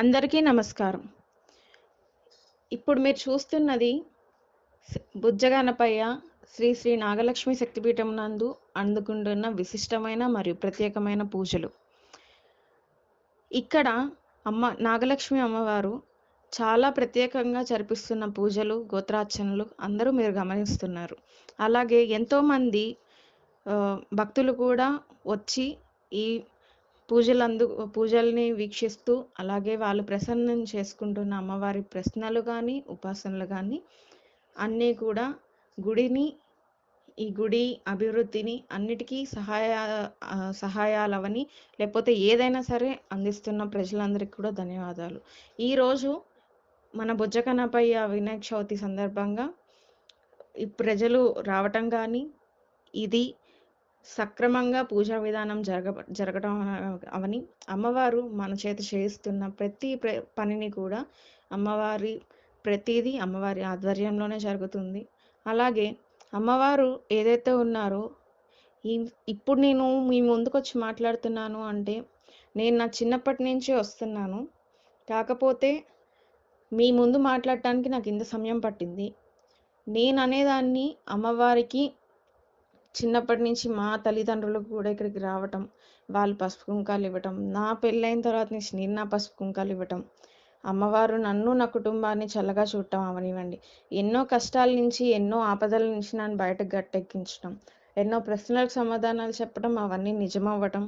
అందరికీ నమస్కారం. ఇప్పుడు మీరు చూస్తున్నది బుజ్జగానపయ్య బుజ్జగనపయ్య శ్రీ శ్రీ నాగలక్ష్మి శక్తిపీఠం నందు అందుకుంటున్న విశిష్టమైన మరియు ప్రత్యేకమైన పూజలు. ఇక్కడ అమ్మ నాగలక్ష్మి అమ్మవారు చాలా ప్రత్యేకంగా జరిపిస్తున్న పూజలు గోత్రార్చనలు అందరూ మీరు గమనిస్తున్నారు. అలాగే ఎంతోమంది భక్తులు కూడా వచ్చి ఈ పూజలందు పూజల్ని వీక్షిస్తూ అలాగే వాళ్ళు ప్రసన్నం చేసుకుంటున్న అమ్మవారి ప్రశ్నలు కానీ ఉపాసనలు కానీ అన్నీ కూడా గుడిని ఈ గుడి అభివృద్ధిని అన్నిటికీ సహాయ సహాయాలవని లేకపోతే ఏదైనా సరే అందిస్తున్న ప్రజలందరికీ కూడా ధన్యవాదాలు. ఈరోజు మన బుజ్జకనపయ్య వినాయక చవితి సందర్భంగా ఈ ప్రజలు రావటం కానీ ఇది సక్రమంగా పూజా విధానం జరగ జరగడం అవని అమ్మవారు మన చేత చేయిస్తున్న ప్రతి పనిని కూడా అమ్మవారి ప్రతిదీ అమ్మవారి ఆధ్వర్యంలోనే జరుగుతుంది. అలాగే అమ్మవారు ఏదైతే ఉన్నారో ఈ ఇప్పుడు నేను మీ ముందుకు వచ్చి మాట్లాడుతున్నాను అంటే నేను నా చిన్నప్పటి నుంచి వస్తున్నాను. కాకపోతే మీ ముందు మాట్లాడటానికి నాకు ఇంత సమయం పట్టింది. నేను అనేదాన్ని అమ్మవారికి చిన్నప్పటి నుంచి మా తల్లిదండ్రులకు కూడా ఇక్కడికి రావటం వాళ్ళు పసుపు కుంకాలు ఇవ్వటం నా పెళ్ళైన తర్వాత నుంచి నేను నా పసుపు కుంకాలు ఇవ్వటం. అమ్మవారు నన్ను నా కుటుంబాన్ని చల్లగా చూడటం అవనివ్వండి. ఎన్నో కష్టాల నుంచి ఎన్నో ఆపదల నుంచి నన్ను బయటకు గట్టెక్కించడం ఎన్నో ప్రశ్నలకు సమాధానాలు చెప్పడం అవన్నీ నిజమవ్వటం.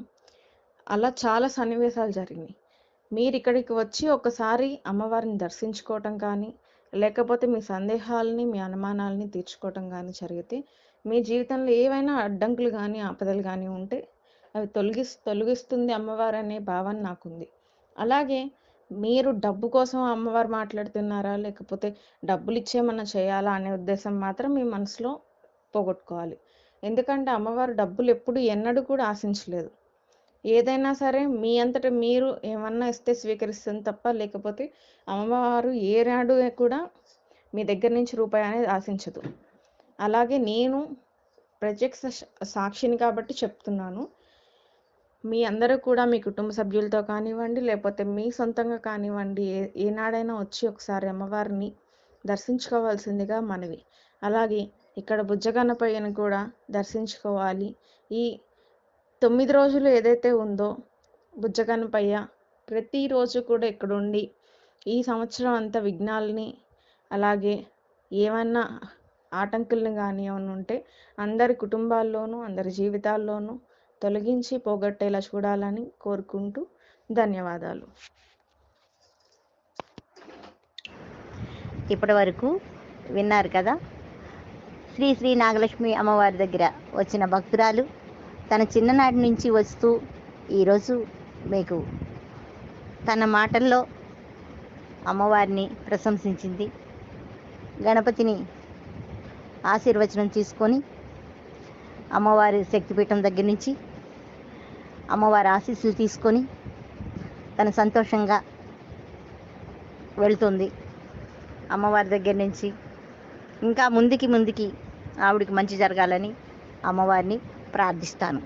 అలా చాలా సన్నివేశాలు జరిగినాయి. మీరు ఇక్కడికి వచ్చి ఒకసారి అమ్మవారిని దర్శించుకోవటం కానీ లేకపోతే మీ సందేహాలని మీ అనుమానాలని తీర్చుకోవటం కానీ జరిగితే మీ జీవితంలో ఏవైనా అడ్డంకులు కానీ ఆపదలు కానీ ఉంటే అవి తొలగి తొలగిస్తుంది అమ్మవారు అనే భావన నాకుంది. అలాగే మీరు డబ్బు కోసం అమ్మవారు మాట్లాడుతున్నారా? లేకపోతే డబ్బులు ఇచ్చేమన్నా చేయాలా అనే ఉద్దేశం మాత్రం మీ మనసులో పోగొట్టుకోవాలి. ఎందుకంటే అమ్మవారు డబ్బులు ఎప్పుడు ఎన్నడూ కూడా ఆశించలేదు. ఏదైనా సరే మీ అంతట మీరు ఏమన్నా ఇస్తే స్వీకరిస్తుంది తప్ప లేకపోతే అమ్మవారు ఏనాడు కూడా మీ దగ్గర నుంచి రూపాయి అనేది ఆశించదు. అలాగే నేను ప్రత్యక్ష సాక్షిని కాబట్టి చెప్తున్నాను. మీ అందరూ కూడా మీ కుటుంబ సభ్యులతో కానివ్వండి లేకపోతే మీ సొంతంగా కానివ్వండి ఏ ఏనాడైనా వచ్చి ఒకసారి అమ్మవారిని దర్శించుకోవాల్సిందిగా మనవి. అలాగే ఇక్కడ బుజ్జగన్నపయ్యను కూడా దర్శించుకోవాలి. ఈ తొమ్మిది రోజులు ఏదైతే ఉందో బుజ్జగన్నపయ్య ప్రతిరోజు కూడా ఇక్కడ ఉండి ఈ సంవత్సరం అంతా విఘ్నాలని అలాగే ఏమన్నా ఆటంకులను కానీ ఏమైనా ఉంటే అందరి కుటుంబాల్లోనూ అందరి జీవితాల్లోనూ తొలగించి పోగొట్టేలా చూడాలని కోరుకుంటూ ధన్యవాదాలు. ఇప్పటి వరకు విన్నారు కదా? శ్రీ శ్రీ నాగలక్ష్మి అమ్మవారి దగ్గర వచ్చిన భక్తురాలు తన చిన్ననాటి నుంచి వస్తూ ఈరోజు మీకు తన మాటల్లో అమ్మవారిని ప్రశంసించింది. గణపతిని ఆశీర్వచనం తీసుకొని అమ్మవారి శక్తిపీఠం దగ్గర నుంచి అమ్మవారి ఆశీస్సులు తీసుకొని తను సంతోషంగా వెళ్తుంది. అమ్మవారి దగ్గర నుంచి ఇంకా ముందుకి ముందుకి ఆవిడికి మంచి జరగాలని అమ్మవారిని ప్రార్థిస్తాను.